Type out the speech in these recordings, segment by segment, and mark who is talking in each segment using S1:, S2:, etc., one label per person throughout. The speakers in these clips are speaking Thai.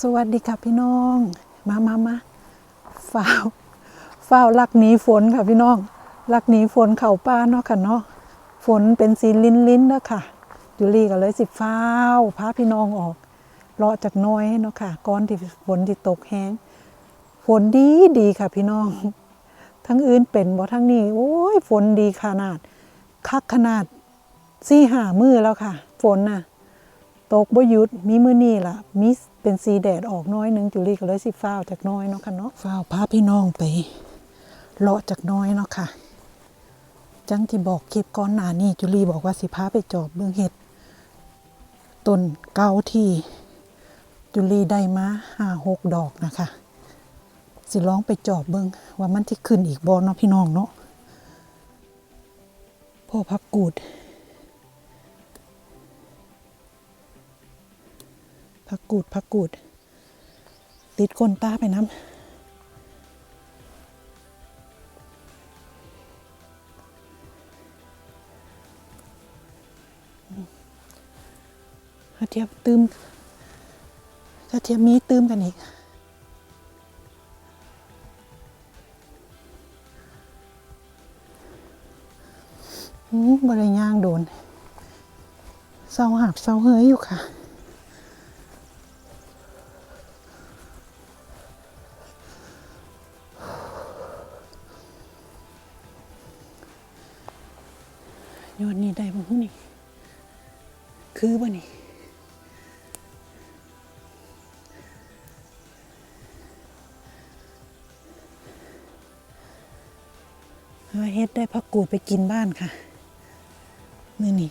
S1: สวัสดีค่ะพี่น้อง มามามาฝ้าวฝ้าวลักหนีฝนค่ะพี่น้องลักหนีฝนเข่าป้าเนาะค่ะเนาะฝนเป็นสีลิ้นลิ้นๆเนาะค่ะยูรี่ก็เลยสิฟ้าวพาพี่น้องออกเลาะจากน้อยเนาะค่ะก้อนที่ฝนที่ตกแห้งฝนดีดีค่ะพี่น้อง ทั้งอื่นเป็นบ่ทั้งนี้โอ้ยฝนดีขนาด คักขนาดสี่หามือแล้วค่ะ ฝนน่ะ ตกบ่หยุดมีมือนี่ล่ะมี เป็นสีแดดออกน้อยหนึงจุลีก็เลยสิฟ้าวจากน้อยเนาะค่ะเนาะฟ้าวพาพี่น้องไปเลาะจากน้อยเนาะค่ะ จังที่บอกคลิปก่อนหน้านี้จุลีบอกว่าสิพาไปจอบเบื้องเห็ดต้นเก้าที่จุลีได้มาห้าหกดอกนะคะ สิลองไปจอบเบิ่งว่ามันที่ขึ้นอีกบอเนาะพี่น้องเนาะพ่อพักกูด พักกูดพักกูด ติดก้นตาไปน้ำถ้าเทียบตืมถ้าเทียบมีตืมกันอีกอืมบริย่างโดนเศร้าหับเศร้าเฮยอยู่ค่ะ ยอดนี่ได้บ้างนี่ คือบ่นี่เฮ็ดได้พักกูดไปกินบ้านค่ะ มือนี่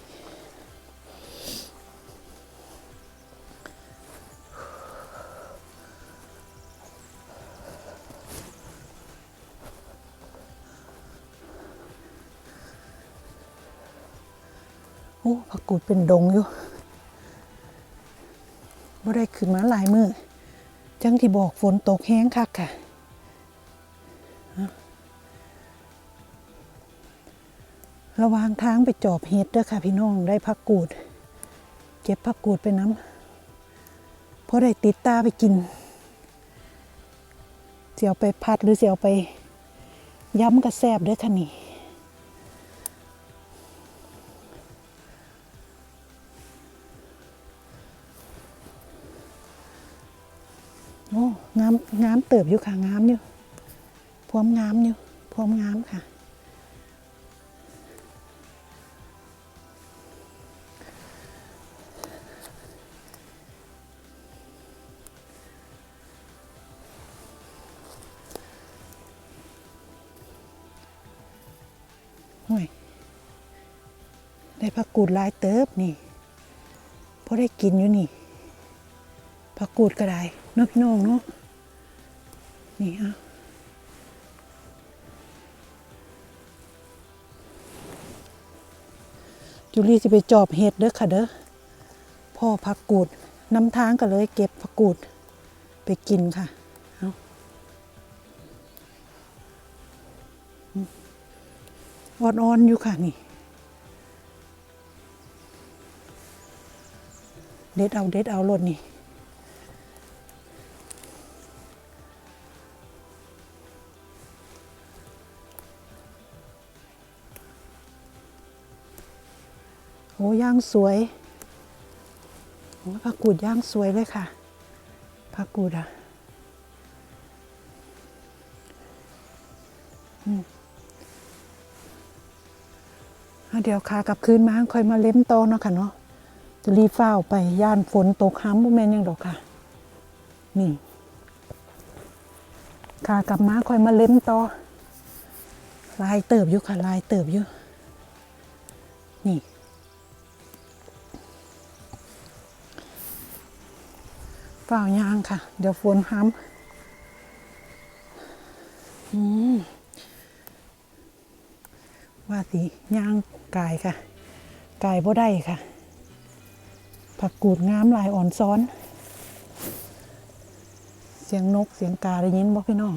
S1: อ้ผักกูดเป็นดงอยู่บ่ได้ขึ้นมาหลายมือจังที่บอกฝนตกแห้งคักค่ะระหวางทางไปจอบเห็ดเด้อค่ะ พี่น้องได้ผักกูด เก็บผักกูดไปน้ำเพราะได้ติดตาไปกิน เสียวไปพัดหรือเสียวไปย้ำกระแซบเด้อค่ะนี่ โอ้งามงามเติบอยู่ค่ะงามอยู่พร้อมงามอยู่พร้อมงามค่ะห่วยได้ผักกูดลายเติบนี่พอได้กินอยู่นี่ผักกูดก็ได้ นาะพี่น้องเนาะนี่เอาจุลี่จะไปจอบเห็ดเด้อค่ะเด้อพ่อผักกูดน้ำทางก็เลยเก็บผักกูดไปกินค่ะเอาอ่อนๆอยู่ค่ะนี่ เด็ดเอาเด็ดเอารถนี่ อ้ย่างสวยโอ้ผักกูดย่างสวยเลยค่ะผักกูดอะอะเดี๋ยวขากลับคืนมาค่อยมาเล็มโตอเนาะค่ะเนาะจะรีเฝ้าไปย่านฝนตกห้ำบ่แมนยังดอกค่ะ นี่ขากลับมาค่อยมาเล็มโตอลายเติบอยู่ค่ะลายเติบอยู่นี่ เฝ้ายางค่ะ เดี๋ยวฝนห้ำอืมว่าสิย่างกายค่ะ กายบ่ได้ค่ะ ผักกูดงามลายอ่อนซ้อน เสียงนกเสียงกาได้ยินบ่พี่น้อง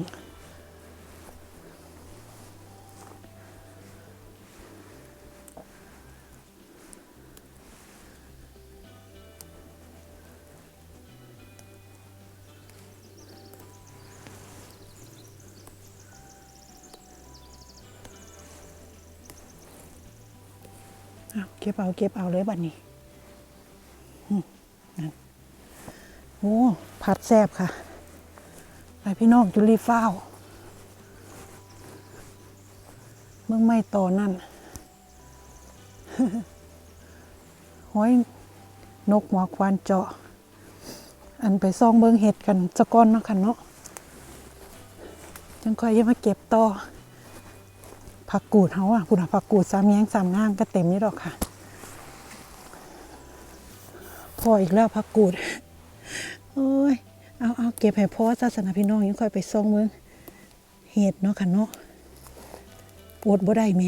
S1: เก็บเอาเก็บเอาเลยบัดนี้นั่นโอ้ผัดแซบค่ะไปพี่น้องจุลีฟ้าวเมื่อไม่ต่อนั่นห้อยนกหัวควานเจาะ อันไปซองเบิงเห็ดกันสะก้อนเนาะค่ะเนาะจังค่อยยังมาเก็บต่อ ผักกูดเฮาอะพุ่นน่ะผักกูดสามแยงสามง่างก็เต็มนี่ดอกค่ะ พออีกแล้วผักกูดโอ้ยเอาเอาเก็บให้พ่อศาสนาพี่น้องยังค่อยไปซ่องเมืองเห็ดเนาะค่ะเนาะอดบ่ได้แหม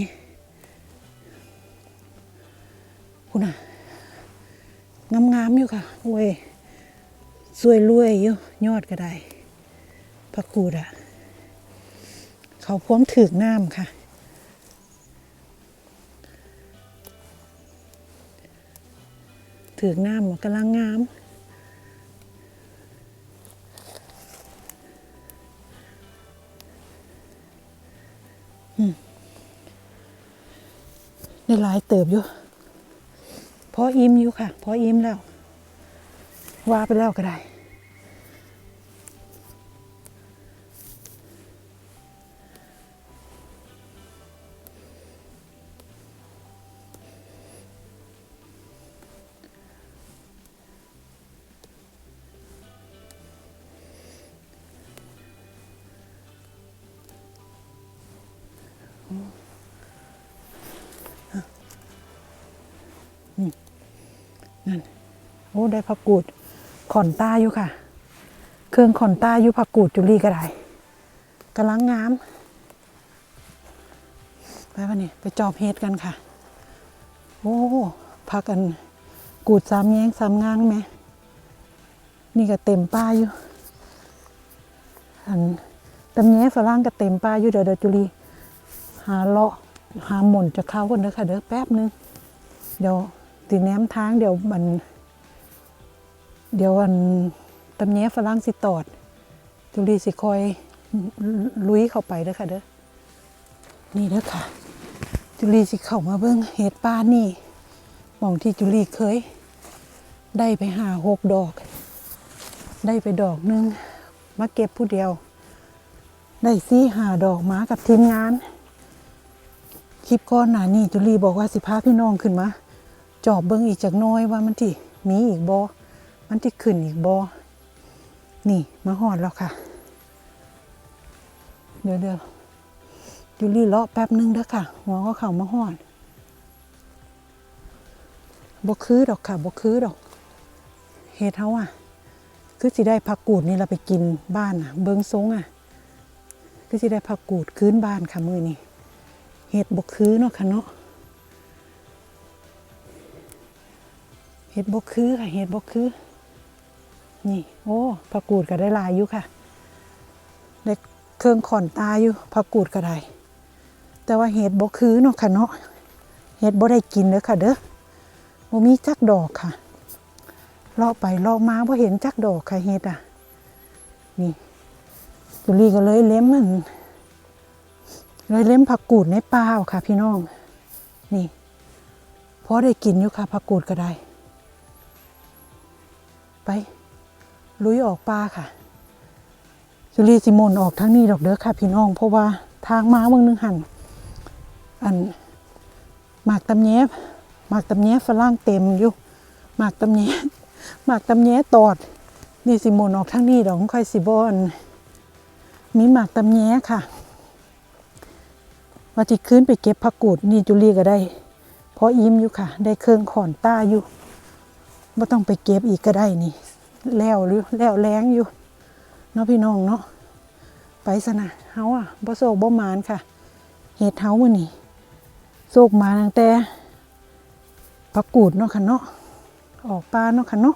S1: คุณน่ะงามๆอยู่ค่ะโอ้ยสวยรวยอยู่ยอดก็ได้ผักกูดอะ เขาพร้อมถือกน้ำค่ะ ถือน้ำมันกำลังงาม ในลายเติบอยู่พออิ่มอยู่ค่ะ พออิ่มแล้ว ว่าไปแล้วก็ได้ อ้ได้ผักกูดขอนตาอยู่ค่ะ เครื่องขอนตาอยู่ผักกูดจุลีก็ได้กำลังงามไปวันนี้ไปจอบเฮ็ดกันค่ะ โอ้พักกันกูดสามแยงสามงางไหม นี่ก็เต็มป้าอยู่อันตำแยฝรั่งก็เต็มป้าอยู่เดี๋ยวเดี๋ยวจุลีหาเลาะหาหม่นจะเข้ากันเด้อค่ะเด้อแป๊บนึง เดี๋ยวตีแนมทางเดี๋ยวมัน เดี๋ยวอันตำแยฝรั่งสิตอด จุลีสิคอยลุยเข้าไปเด้อค่ะเด้อ นี่เด้อค่ะ จุลีสิเข้ามาเบิ่งเห็ดป้านี่มองที่จุลีเคย ได้ไปหาหกดอก ได้ไปดอกหนึงมาเก็บผู้เดียว ได้ซี่หาดอกมากับทีมงาน คลิปก้อนหนานี่จุลีบอกว่าสิพาพี่น้องขึ้นมา จอบเบิ้งอีกจากน้อยว่ามันที่มีอีกบอ มันที่ขึ้นอีกบอนี่มาหอดแล้วค่ะ เดี๋ยวเดี๋ยวจุลีเลาะแป๊บนึงเด้อค่ะ หัวก็เข่ามาหอดบกคือดอกค่ะบกคือดอกเฮ็ดเฮาอะ คือสิได้ผักกูดนี่เราไปกินบ้านอะ เบิงซงอะ คือสิได้ผักกูดคืนบ้านค่ะมือนี่เห็ดบกคือเนาะค่ะเนาะเห็ดบกคือค่ะเห็ดบกคือ นี่ โอ้ผักกูดก็ได้ลายอยู่ค่ะได้เครื่องขอนตาอยู่ผักกูดก็ได้ แต่ว่าเห็ดบกคือเนาะค่ะเนาะเห็ดบ่ได้กินเด้อค่ะเด้อบ่มีจักดอกค่ะเลาะไปเลาะมาพอเห็นจักดอกค่ะเฮ็ดอะ นี่จุลีก็เลยเล้มมันเลยเล้มผักกูดในป่าเอาค่ะ พี่น้อง นี่พอได้กินอยู่ค่ะผักกูดก็ได้ ไป ลุยออกป่าค่ะจุลีสิมนออกทางนี้ดอกเด้อค่ะ พี่น้องเพราะว่าทางมาเมืองนึงหันอันหมากตำแยบหมากตำแยฝรั่งเต็มอยู่หมากตำแยหมากตำแยตอด นี่สิมนออกทั้งนี้ดอกค่อยสิบอนมีหมากตำแยค่ะว่าจิขึ้นไปเก็บผักกูดนี่จุลีก็ได้พออิ่มอยู่ค่ะ ได้เครื่องขอนต้าอยู่ว่าต้องไปเก็บอีกก็ได้นี่ แล้วหรือแล้วแรงอยู่เนาะพี่น้องเนาะไปซะนะเฮาอะบ่โศกบ่หมานค่ะเฮ็ดเฮามื้อนี้โศกมาตั้งแต่ผักกูดเนาะค่ะเนาะออกปลาเนาะค่ะเนาะ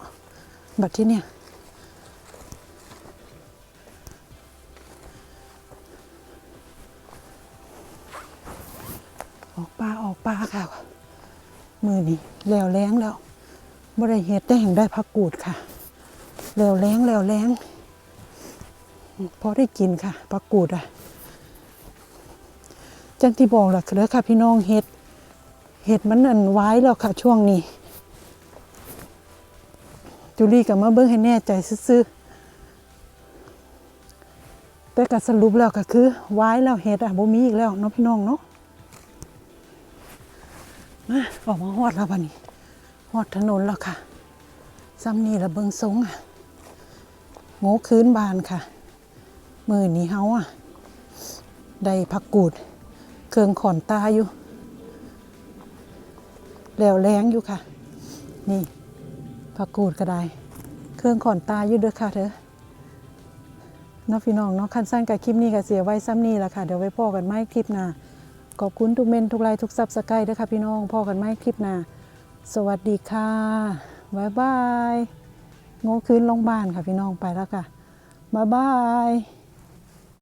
S1: บัดที่เนี่ยออกปลาออกปลาค่ะ มือนี้แล้วแรงแล้วบ่ได้เฮ็ดแต่แห่งได้ผักกูดค่ะ แล้วแรงแล้วแรงพอได้กินค่ะผักกูดอะจังที่บอกแหละเด้อค่ะพี่น้องเฮ็ด เห็ดมันอันไว้แล้วค่ะช่วงนี้จูลี่กับมาเบิ้งให้แน่ใจซื่อแต่ก็สรุปแล้วก็คือไว้แล้วเห็ดอะบ่มีอีกแล้วเนาะพี่น้องเนาะมาออกมาฮอดแล้วบัดนี้ฮอดถนนแล้วค่ะซ้ำนี่ละเบิงทรงอะ ง่คืนบานค่ะ มือนี้เฮาอะ ได้ผักกูด เครื่องขอนตาอยู่ แล้วแรงอยู่ค่ะ นี่ผักกูดก็ได้ เครื่องขอนตาอยู่เด้อค่ะเถอะน้องพี่น้องเนาะคันสั้นกับคลิปนี้ก็เสียไว้ซ้ำนี่แหละค่ะเดี๋ยวไว้พ่อกันไม่คลิปหน้าขอบคุณทุกเมนทุกไลค์ทุกซับสไครต์ด้วยค่ะพี่น้องพ่อกันไม่คลิปหน้าสวัสดีค่ะบ๊ายบาย งคืนลงบ้านค่ะพี่น้องไปแล้วค่ะบ๊ายบาย